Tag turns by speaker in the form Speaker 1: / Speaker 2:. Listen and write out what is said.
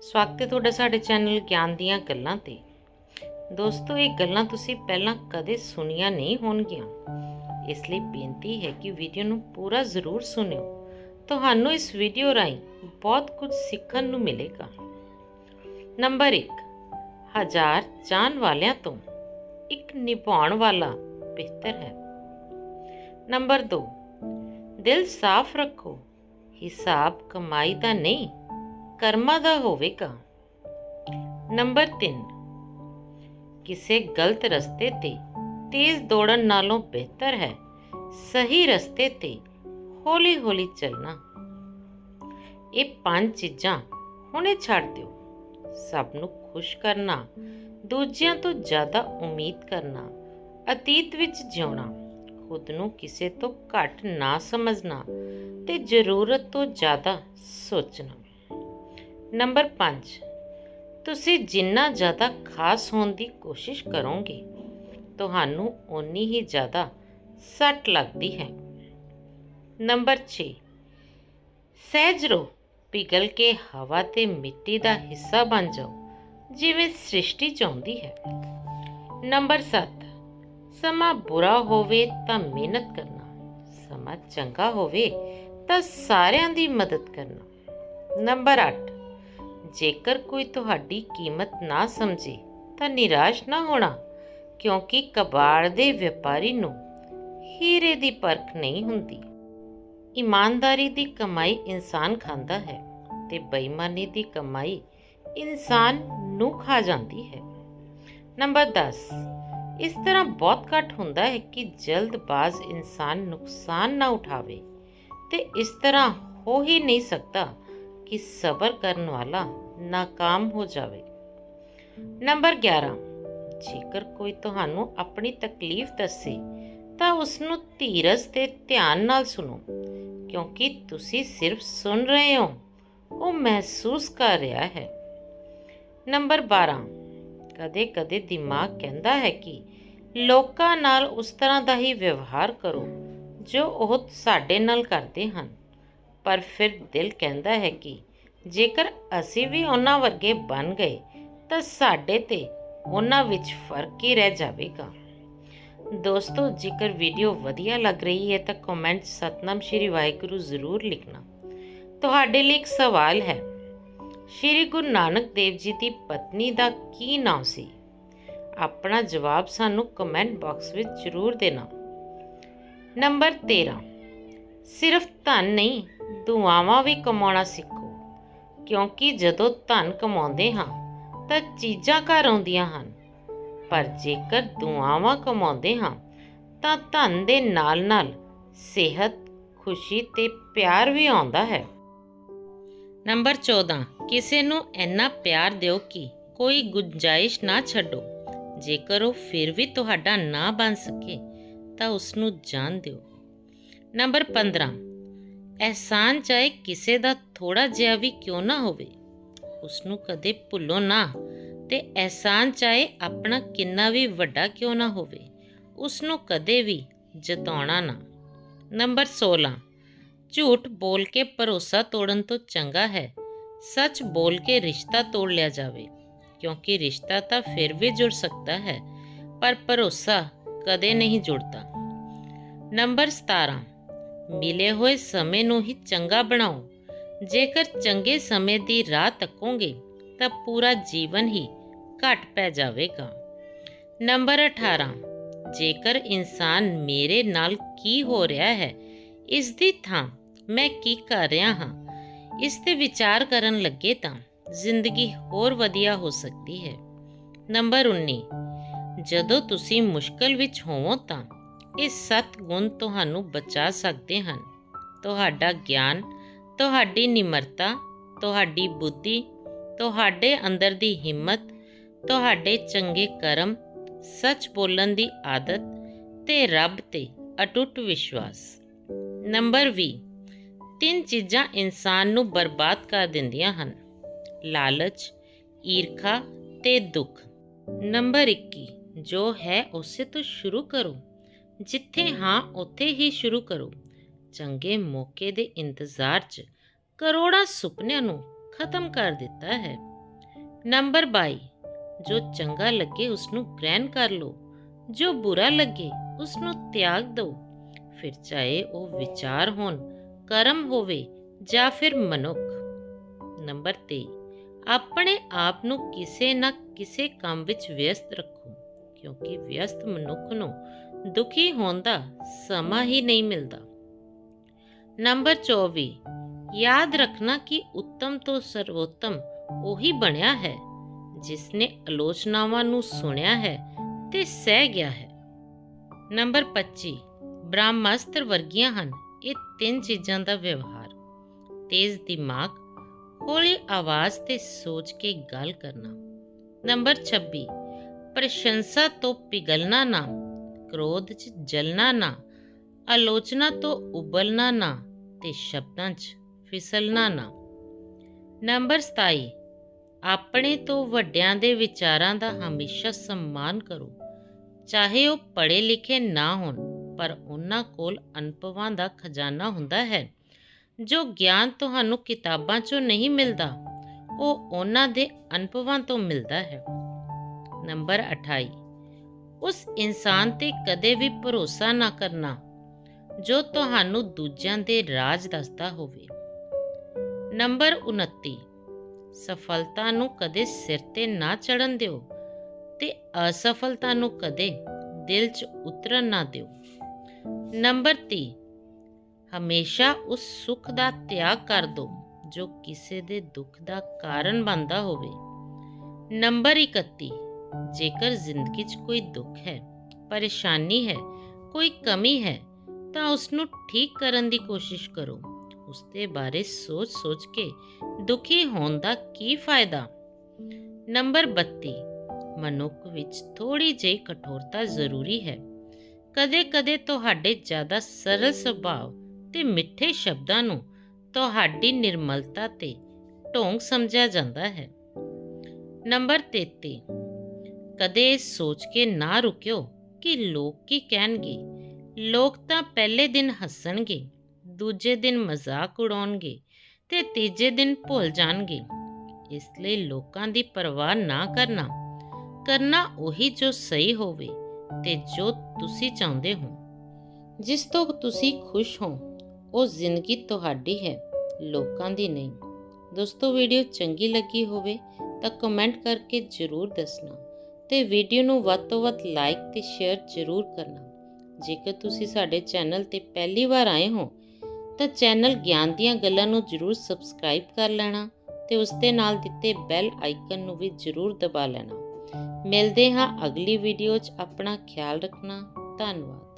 Speaker 1: ਸਵਾਗਤ ਹੈ ਤੁਹਾਡਾ ਸਾਡੇ ਚੈਨਲ ਗਿਆਨ ਦੀਆਂ ਗੱਲਾਂ ਤੇ। ਦੋਸਤੋ, ਇਹ ਗੱਲਾਂ ਤੁਸੀਂ ਪਹਿਲਾਂ ਕਦੇ ਸੁਣੀਆਂ ਨਹੀਂ ਹੋਣਗੀਆਂ। ਇਸ ਲਈ ਬੇਨਤੀ ਹੈ ਕਿ ਵੀਡੀਓ ਨੂੰ ਪੂਰਾ ਜ਼ਰੂਰ ਸੁਣਿਓ। ਤੁਹਾਨੂੰ ਇਸ ਵੀਡੀਓ ਰਾਹੀਂ ਬਹੁਤ ਕੁਝ ਸਿੱਖਣ ਨੂੰ ਮਿਲੇਗਾ। ਨੰਬਰ 1 ਹਜ਼ਾਰ ਜਾਣ ਵਾਲਿਆਂ ਤੋਂ ਇੱਕ ਨਿਭਾਉਣ ਵਾਲਾ ਬਿਹਤਰ ਹੈ। ਨੰਬਰ 2 ਦਿਲ ਸਾਫ਼ ਰੱਖੋ। ਹਿਸਾਬ ਕਮਾਈ ਦਾ ਨਹੀਂ ਕਰਮਾਂ ਦਾ ਹੋਵੇਗਾ ਨੰਬਰ 3 ਕਿਸੇ ਗਲਤ ਰਸਤੇ ਤੇ ਤੇਜ਼ ਦੌੜਨ ਨਾਲੋਂ ਬਿਹਤਰ ਹੈ ਸਹੀ ਰਸਤੇ ਤੇ ਹੌਲੀ-ਹੌਲੀ ਚੱਲਣਾ। ਇਹ ਪੰਜ ਚੀਜ਼ਾਂ ਹੁਣੇ ਛੱਡ ਦਿਓ। ਸਭ ਨੂੰ ਖੁਸ਼ ਕਰਨਾ, ਦੂਜਿਆਂ ਤੋਂ ਜ਼ਿਆਦਾ ਉਮੀਦ ਕਰਨਾ, ਅਤੀਤ ਵਿੱਚ ਜਿਉਣਾ, ਖੁਦ ਨੂੰ ਕਿਸੇ ਤੋਂ ਘੱਟ ਨਾ ਸਮਝਣਾ ਤੇ ਜ਼ਰੂਰਤ ਤੋਂ ਜ਼ਿਆਦਾ ਸੋਚਣਾ। ਨੰਬਰ 5 ਤੁਸੀਂ ਜਿੰਨਾ ਜ਼ਿਆਦਾ ਖਾਸ ਹੋਣ ਦੀ ਕੋਸ਼ਿਸ਼ ਕਰੋਗੇ, ਤੁਹਾਨੂੰ ਓਨੀ ਹੀ ਜ਼ਿਆਦਾ ਸੱਟ ਲੱਗਦੀ ਹੈ। ਨੰਬਰ 6 ਸਹਿਜ ਰਹੋ, ਪਿਘਲ ਕੇ ਹਵਾ ਤੇ ਮਿੱਟੀ ਦਾ ਹਿੱਸਾ ਬਣ ਜਾਓ, ਜਿਵੇਂ ਸ੍ਰਿਸ਼ਟੀ ਚਾਹੁੰਦੀ ਹੈ। ਨੰਬਰ 7 ਸਮਾਂ ਬੁਰਾ ਹੋਵੇ ਤਾਂ ਮਿਹਨਤ ਕਰਨਾ, ਸਮਾਂ ਚੰਗਾ ਹੋਵੇ ਤਾਂ ਸਾਰਿਆਂ ਦੀ ਮਦਦ ਕਰਨਾ। ਨੰਬਰ 8 ਜੇਕਰ ਕੋਈ ਤੁਹਾਡੀ ਕੀਮਤ ਨਾ ਸਮਝੇ ਤਾਂ ਨਿਰਾਸ਼ ਨਾ ਹੋਣਾ, ਕਿਉਂਕਿ ਕਬਾੜ ਦੇ ਵਪਾਰੀ ਨੂੰ ਹੀਰੇ ਦੀ ਪਰਖ ਨਹੀਂ ਹੁੰਦੀ। ਇਮਾਨਦਾਰੀ ਦੀ ਕਮਾਈ ਇਨਸਾਨ ਖਾਂਦਾ ਹੈ ਤੇ ਬੇਈਮਾਨੀ ਦੀ ਕਮਾਈ ਇਨਸਾਨ ਨੂੰ ਖਾ ਜਾਂਦੀ ਹੈ। ਨੰਬਰ 10 ਇਸ ਤਰ੍ਹਾਂ ਬਹੁਤ ਘੱਟ ਹੁੰਦਾ ਹੈ ਕਿ ਜਲਦਬਾਜ਼ ਇਨਸਾਨ ਨੁਕਸਾਨ ਨਾ ਉਠਾਵੇ ਤੇ ਇਸ ਤਰ੍ਹਾਂ ਹੋ ਹੀ ਨਹੀਂ ਸਕਦਾ ਕਿ ਸਬਰ ਕਰਨ ਵਾਲਾ ਨਾਕਾਮ ਹੋ ਜਾਵੇ। ਨੰਬਰ 11 ਜੇਕਰ ਕੋਈ ਤੁਹਾਨੂੰ ਆਪਣੀ ਤਕਲੀਫ ਦੱਸੇ, ਤਾਂ ਉਸ ਨੂੰ ਧੀਰਜ ਤੇ ਧਿਆਨ ਨਾਲ ਸੁਣੋ, ਕਿਉਂਕਿ ਤੁਸੀਂ ਸਿਰਫ ਸੁਣ ਰਹੇ ਹੋ, ਉਹ ਮਹਿਸੂਸ ਕਰ ਰਿਹਾ ਹੈ। ਨੰਬਰ 12 ਕਦੇ-ਕਦੇ ਦਿਮਾਗ ਕਹਿੰਦਾ ਹੈ ਕਿ ਲੋਕਾਂ ਨਾਲ ਉਸ ਤਰ੍ਹਾਂ ਦਾ ਹੀ ਵਿਵਹਾਰ ਕਰੋ, ਜੋ ਉਹ ਸਾਡੇ ਨਾਲ ਕਰਦੇ ਹਨ, ਪਰ ਫਿਰ ਦਿਲ ਕਹਿੰਦਾ ਹੈ ਕਿ ਜੇਕਰ ਅਸੀਂ ਵੀ ਉਹਨਾਂ ਵਰਗੇ ਬਣ ਗਏ, ਤਾਂ ਸਾਡੇ ਤੇ ਉਹਨਾਂ ਵਿੱਚ ਫ਼ਰਕ ਹੀ ਰਹਿ ਜਾਵੇਗਾ? ਦੋਸਤੋ, ਜੇਕਰ ਵੀਡੀਓ ਵਧੀਆ ਲੱਗ ਰਹੀ ਹੈ, ਤਾਂ ਕਮੈਂਟ ਸਤਨਾਮ ਸ਼੍ਰੀ ਵਾਹਿਗੁਰੂ ਜ਼ਰੂਰ ਲਿਖਣਾ। ਤੁਹਾਡੇ ਲਈ ਇੱਕ ਸਵਾਲ ਹੈ, ਸ਼੍ਰੀ ਗੁਰੂ ਨਾਨਕ ਦੇਵ ਜੀ ਦੀ ਪਤਨੀ ਦਾ ਕੀ ਨਾਮ ਸੀ? ਆਪਣਾ ਜਵਾਬ ਸਾਨੂੰ ਕਮੈਂਟ ਬਾਕਸ ਵਿੱਚ ਜ਼ਰੂਰ ਦੇਣਾ। ਨੰਬਰ 13 ਸਿਰਫ ਧਨ ਨਹੀਂ, ਦੁਆਵਾਂ ਵੀ ਕਮਾਉਣਾ ਸਿੱਖੋ। ਕਿਉਂਕਿ ਜਦੋਂ ਧਨ ਕਮਾਉਂਦੇ ਹਾਂ, ਤਾਂ ਚੀਜ਼ਾਂ ਘਰ ਆਉਂਦੀਆਂ ਹਨ। ਪਰ ਜੇਕਰ ਦੁਆਵਾਂ ਕਮਾਉਂਦੇ ਹਾਂ, ਤਾਂ ਧਨ ਦੇ ਨਾਲ-ਨਾਲ ਸਿਹਤ, ਖੁਸ਼ੀ ਤੇ ਪਿਆਰ ਵੀ ਆਉਂਦਾ ਹੈ। ਨੰਬਰ 14 ਕਿਸੇ ਨੂੰ ਇੰਨਾ ਪਿਆਰ ਦਿਓ ਕਿ ਕੋਈ ਗੁੰਜਾਇਸ਼ ਨਾ ਛੱਡੋ। ਜੇਕਰ ਉਹ ਫਿਰ ਵੀ ਤੁਹਾਡਾ ਨਾ ਬਣ ਸਕੇ, ਤਾਂ ਉਸ ਨੂੰ ਜਾਣ ਦਿਓ। ਨੰਬਰ 15 ਅਹਿਸਾਨ ਚਾਹੇ ਕਿਸੇ ਦਾ ਥੋੜਾ ਜਿਹਾ ਵੀ ਕਿਉਂ ਨਾ ਹੋਵੇ। ਉਸ ਨੂੰ ਕਦੇ ਭੁੱਲੋ ਨਾ ਤੇ ਅਹਿਸਾਨ ਚਾਹੇ ਆਪਣਾ ਕਿੰਨਾ ਵੀ ਵੱਡਾ ਕਿਉਂ ਨਾ ਹੋਵੇ ਉਸ ਨੂੰ ਕਦੇ ਵੀ ਜਤਾਉਣਾ ਨਾ। ਨੰਬਰ 16 ਝੂਠ ਬੋਲ ਕੇ ਭਰੋਸਾ ਤੋੜਨ ਤੋਂ ਚੰਗਾ ਹੈ। ਸੱਚ ਬੋਲ ਕੇ ਰਿਸ਼ਤਾ ਤੋੜ ਲਿਆ ਜਾਵੇ, ਕਿਉਂਕਿ ਰਿਸ਼ਤਾ ਤਾਂ ਫਿਰ ਵੀ ਜੁੜ ਸਕਦਾ ਹੈ, ਪਰ ਭਰੋਸਾ ਕਦੇ ਨਹੀਂ ਜੁੜਦਾ। ਨੰਬਰ 17 ਮਿਲੇ ਹੋਏ ਸਮੇਂ ਨੂੰ ਹੀ ਚੰਗਾ ਬਣਾਓ। ਜੇਕਰ ਚੰਗੇ ਸਮੇਂ ਦੀ ਰਾਹ ਤੱਕੋਗੇ, ਤਾਂ ਪੂਰਾ ਜੀਵਨ ਹੀ ਘਟ ਪੈ ਜਾਵੇਗਾ। ਨੰਬਰ 18 ਜੇਕਰ ਇਨਸਾਨ ਮੇਰੇ ਨਾਲ ਕੀ ਹੋ ਰਿਹਾ ਹੈ, ਇਸ ਦੀ ਥਾਂ ਮੈਂ ਕੀ ਕਰ ਰਿਹਾ ਹਾਂ? ਇਸ ਤੇ ਵਿਚਾਰ ਕਰਨ ਲੱਗੇ ਤਾਂ ਜ਼ਿੰਦਗੀ ਹੋਰ ਵਧੀਆ ਹੋ ਸਕਦੀ ਹੈ। ਨੰਬਰ 19 ਜਦੋਂ ਤੁਸੀਂ ਮੁਸ਼ਕਲ ਵਿੱਚ ਹੋਵੋ ਤਾਂ ਇਹ ਸੱਤ ਗੁਣ ਤੁਹਾਨੂੰ ਬਚਾ ਸਕਦੇ ਹਨ। ਤੁਹਾਡਾ ਗਿਆਨ, ਤੁਹਾਡੀ ਨਿਮਰਤਾ, ਤੁਹਾਡੀ ਬੁੱਧੀ, ਤੁਹਾਡੇ ਅੰਦਰ ਦੀ ਹਿੰਮਤ, ਤੁਹਾਡੇ ਚੰਗੇ ਕਰਮ, ਸੱਚ ਬੋਲਣ ਦੀ ਆਦਤ ਤੇ ਰੱਬ ਤੇ ਅਟੁੱਟ ਵਿਸ਼ਵਾਸ। ਨੰਬਰ 20 ਤਿੰਨ ਚੀਜ਼ਾਂ ਇਨਸਾਨ ਨੂੰ ਬਰਬਾਦ ਕਰ ਦਿੰਦੀਆਂ ਹਨ। ਲਾਲਚ, ਈਰਖਾ ਤੇ ਦੁੱਖ। ਨੰਬਰ 21 ਜੋ ਹੈ ਉਸੇ ਤੋਂ ਸ਼ੁਰੂ ਕਰੋ। ਜਿੱਥੇ ਹਾਂ। ਉੱਥੇ ਹੀ ਸ਼ੁਰੂ ਕਰੋ। ਚੰਗੇ ਮੌਕੇ ਦੇ ਇੰਤਜ਼ਾਰ 'ਚ ਕਰੋੜਾਂ ਸੁਪਨਿਆਂ ਨੂੰ ਖਤਮ ਕਰ ਦਿੱਤਾ ਹੈ। ਨੰਬਰ 22 ਜੋ ਚੰਗਾ ਲੱਗੇ ਉਸ ਨੂੰ ਗ੍ਰਹਿਣ ਕਰ ਲਓ। ਜੋ ਬੁਰਾ ਲੱਗੇ ਉਸ ਨੂੰ ਤਿਆਗ ਦਿਓ। ਫਿਰ ਚਾਹੇ ਉਹ ਵਿਚਾਰ ਹੋਣ ਕਰਮ ਹੋਵੇ ਜਾਂ ਫਿਰ ਮਨੁੱਖ। ਨੰਬਰ 23 ਆਪਣੇ ਆਪ ਨੂੰ ਕਿਸੇ ਨਾ ਕਿਸੇ ਕੰਮ ਵਿੱਚ ਵਿਅਸਤ ਰੱਖੋ ਕਿਉਂਕਿ ਵਿਅਸਤ ਮਨੁੱਖ ਨੂੰ ਦੁਖੀ ਹੋਣ ਦਾ ਸਮਾਂ ਹੀ ਨਹੀਂ ਮਿਲਦਾ। ਨੰਬਰ 24 ਯਾਦ ਰੱਖਣਾ ਕਿ ਉੱਤਮ ਤੋਂ ਸਰਵੋਤਮ ਉਹੀ ਬਣਿਆ ਹੈ ਜਿਸ ਨੇ ਆਲੋਚਨਾਵਾਂ ਨੂੰ ਸੁਣਿਆ ਹੈ ਤੇ ਸਹਿ ਗਿਆ ਹੈ। ਨੰਬਰ 25 ਬ੍ਰਹਮਾਸਤਰ ਵਰਗੀਆਂ ਹਨ, ਇਹ ਤਿੰਨ ਚੀਜ਼ਾਂ ਦਾ ਵਿਵਹਾਰ। ਤੇਜ਼ ਦਿਮਾਗ, ਹੌਲੀ ਆਵਾਜ਼ ਤੇ ਸੋਚ ਕੇ ਗੱਲ ਕਰਨਾ। ਨੰਬਰ 26 ਪ੍ਰਸ਼ੰਸਾ ਤੋਂ ਪਿਗਲਣਾ ਨਾ। ਕ੍ਰੋਧ 'ਚ ਜਲਣਾ ਨਾ, ਆਲੋਚਨਾ ਤੋਂ ਉਬਲਣਾ ਨਾ ਤੇ ਸ਼ਬਦਾਂ 'ਚ ਫਿਸਲਣਾ ਨਾ। ਨੰਬਰ 27 ਆਪਣੇ ਤੋਂ ਵੱਡਿਆਂ ਦੇ ਵਿਚਾਰਾਂ ਦਾ ਹਮੇਸ਼ਾ ਸਨਮਾਨ ਕਰੋ। ਚਾਹੇ ਉਹ ਪੜ੍ਹੇ ਲਿਖੇ ਨਾ ਹੋਣ, ਪਰ ਉਹਨਾਂ ਕੋਲ ਅਨੁਭਵਾਂ ਦਾ ਖਜ਼ਾਨਾ ਹੁੰਦਾ ਹੈ। ਜੋ ਗਿਆਨ ਤੁਹਾਨੂੰ ਕਿਤਾਬਾਂ 'ਚੋਂ ਨਹੀਂ ਮਿਲਦਾ, ਉਹ ਉਹਨਾਂ ਦੇ ਅਨੁਭਵਾਂ ਤੋਂ ਮਿਲਦਾ ਹੈ। ਨੰਬਰ 28 ਉਸ ਇਨਸਾਨ ਤੇ ਕਦੇ ਵੀ ਭਰੋਸਾ ਨਾ ਕਰਨਾ, ਜੋ ਤੁਹਾਨੂੰ ਦੂਜਿਆਂ ਦੇ ਰਾਜ ਦੱਸਦਾ ਹੋਵੇ। ਨੰਬਰ 29 ਸਫਲਤਾ ਨੂੰ ਕਦੇ ਸਿਰ ਤੇ ਨਾ ਚੜਨ ਦਿਓ ਤੇ ਅਸਫਲਤਾ ਨੂੰ ਕਦੇ ਦਿਲ 'ਚ ਉਤਰਨ ਨਾ ਦਿਓ। ਨੰਬਰ 30 ਹਮੇਸ਼ਾ ਉਸ ਸੁੱਖ ਦਾ ਤਿਆਗ ਕਰ ਦਿਓ ਜੋ ਕਿਸੇ ਦੇ ਦੁੱਖ ਦਾ ਕਾਰਨ ਬਣਦਾ ਹੋਵੇ। ਨੰਬਰ 31 ਜੇਕਰ ਜ਼ਿੰਦਗੀ 'ਚ ਕੋਈ ਦੁੱਖ ਹੈ, ਪਰੇਸ਼ਾਨੀ ਹੈ, ਕੋਈ ਕਮੀ ਹੈ, ਤਾਂ ਉਸ ਨੂੰ ਠੀਕ ਕਰਨ ਦੀ ਕੋਸ਼ਿਸ਼ ਕਰੋ। ਉਸ ਦੇ ਬਾਰੇ ਸੋਚ-ਸੋਚ ਕੇ ਦੁਖੀ ਹੋਣ ਦਾ ਕੀ ਫਾਇਦਾ? ਨੰਬਰ 32 ਮਨੁੱਖ ਵਿੱਚ ਥੋੜੀ ਜਿਹੀ ਕਠੋਰਤਾ ਜ਼ਰੂਰੀ ਹੈ। ਕਦੇ-ਕਦੇ ਤੁਹਾਡੇ ਜ਼ਿਆਦਾ ਸਰਲ ਸੁਭਾਅ ਤੇ ਮਿੱਠੇ ਸ਼ਬਦਾਂ ਨੂੰ ਤੁਹਾਡੀ ਨਿਰਮਲਤਾ ਤੇ ਢੋਂਗ ਸਮਝਿਆ ਜਾਂਦਾ ਹੈ। ਨੰਬਰ 33 ਕਦੇ ਇਹ ਸੋਚ ਕੇ ਨਾ ਰੁਕਿਓ ਕਿ ਲੋਕ ਕੀ ਕਹਿਣਗੇ। ਲੋਕ ਤਾਂ ਪਹਿਲੇ ਦਿਨ ਹੱਸਣਗੇ, ਦੂਜੇ ਦਿਨ ਮਜ਼ਾਕ ਉਡਾਉਣਗੇ ਤੇ ਤੀਜੇ ਦਿਨ ਭੁੱਲ ਜਾਣਗੇ। ਇਸ ਲਈ ਲੋਕਾਂ ਦੀ ਪਰਵਾਹ ਨਾ ਕਰਨਾ। ਕਰਨਾ ਉਹੀ ਜੋ ਸਹੀ ਹੋਵੇ ਤੇ ਜੋ ਤੁਸੀਂ ਚਾਹੁੰਦੇ ਹੋ। ਜਿਸ ਤੋਂ ਤੁਸੀਂ ਖੁਸ਼ ਹੋ, ਉਹ ਜ਼ਿੰਦਗੀ ਤੁਹਾਡੀ ਹੈ, ਲੋਕਾਂ ਦੀ ਨਹੀਂ। ਦੋਸਤੋ, ਵੀਡੀਓ ਚੰਗੀ ਲੱਗੀ ਹੋਵੇ ਤਾਂ ਕਮੈਂਟ ਕਰਕੇ ਜ਼ਰੂਰ ਦੱਸਣਾ। ਤੇ ਵੀਡੀਓ ਨੂੰ ਵੱਧ ਤੋਂ ਵੱਧ ਲਾਈਕ ਤੇ ਸ਼ੇਅਰ ਜ਼ਰੂਰ ਕਰਨਾ। ਜੇਕਰ ਤੁਸੀਂ ਸਾਡੇ ਚੈਨਲ ਤੇ ਪਹਿਲੀ ਵਾਰ ਆਏ ਹੋ, ਤਾਂ ਚੈਨਲ ਗਿਆਨ ਦੀਆਂ ਗੱਲਾਂ ਨੂੰ ਜ਼ਰੂਰ ਸਬਸਕ੍ਰਾਈਬ ਕਰ ਲੈਣਾ ਤੇ ਉਸ ਦੇ ਨਾਲ ਦਿੱਤੇ ਬੈਲ ਆਈਕਨ ਨੂੰ ਵੀ ਜ਼ਰੂਰ ਦਬਾ ਲੈਣਾ। ਮਿਲਦੇ ਹਾਂ ਅਗਲੀ ਵੀਡੀਓ 'ਚ, ਆਪਣਾ ਖਿਆਲ ਰੱਖਣਾ। ਧੰਨਵਾਦ।